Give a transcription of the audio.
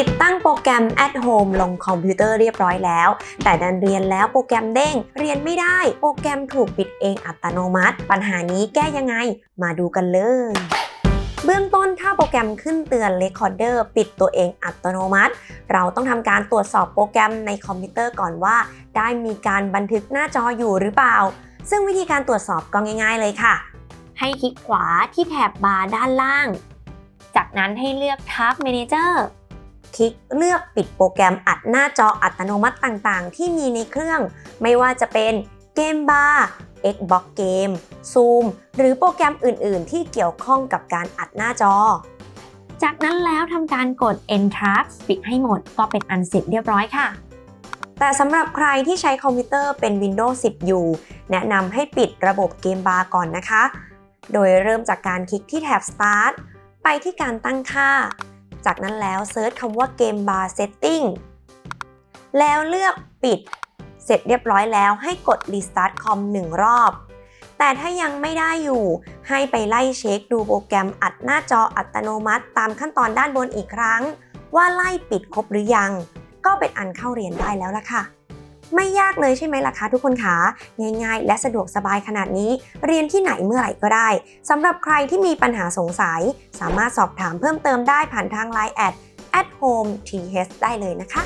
ติดตั้งโปรแกรม at home ลงคอมพิวเตอร์เรียบร้อยแล้ว แต่ดันเรียนแล้วโปรแกรมเด้ง เรียนไม่ได้ โปรแกรมถูกปิดเองอัตโนมัติ ปัญหานี้แก้ยังไง มาดูกันเลยเบื้องต้นถ้าโปรแกรมขึ้นเตือน Recorder ปิดตัวเองอัตโนมัติ เราต้องทำการตรวจสอบโปรแกรมในคอมพิวเตอร์ก่อนว่า ได้มีการบันทึกหน้าจออยู่หรือเปล่า ซึ่งวิธีการตรวจสอบก็ง่าย ๆ เลยค่ะ ให้คลิกขวาที่แถบบาร์ด้านล่าง จากนั้นให้เลือก Task Manager คลิกเลือกปิดโปรแกรมอัดหน้าจออัตโนมัติต่างๆ ที่มีในเครื่อง ไม่ว่าจะเป็นเกมบาร์ Xbox Game Zoom หรือโปรแกรมอื่น ๆ ที่เกี่ยวข้องกับการอัดหน้าจอ จากนั้นแล้วทำการกด Entrax ปิดให้หมดก็เป็นอันเสร็จเรียบร้อยค่ะ แต่สำหรับใครที่ใช้คอมพิวเตอร์เป็น Windows 10 อยู่ แนะนำให้ปิดระบบเกมบาร์ก่อนนะคะ โดยเริ่มจากการคลิกที่แถบ Start ไปที่การตั้งค่า จากนั้นแล้วเซิร์ชคำว่าเกมบาร์เซตติ้งแล้วเลือกปิด เสร็จเรียบร้อยแล้วให้กด Restart คอม1รอบ แต่ถ้ายังไม่ได้อยู่ ให้ไปไล่เช็คดูโปรแกรมอัดหน้าจออัตโนมัติ ตามขั้นตอนด้านบนอีกครั้ง ว่าไล่ปิดครบหรือยัง ก็เป็นอันเข้าเรียนได้แล้วล่ะค่ะ ไม่ยากเลยใช่ไหมล่ะคะทุกคนคะง่ายๆ และสะดวกสบายขนาดนี้ เรียนที่ไหนเมื่อไหร่ก็ได้สำหรับใครที่มีปัญหาสงสัย สามารถสอบถามเพิ่มเติมได้ผ่านทาง Line at at home th ได้เลยนะคะ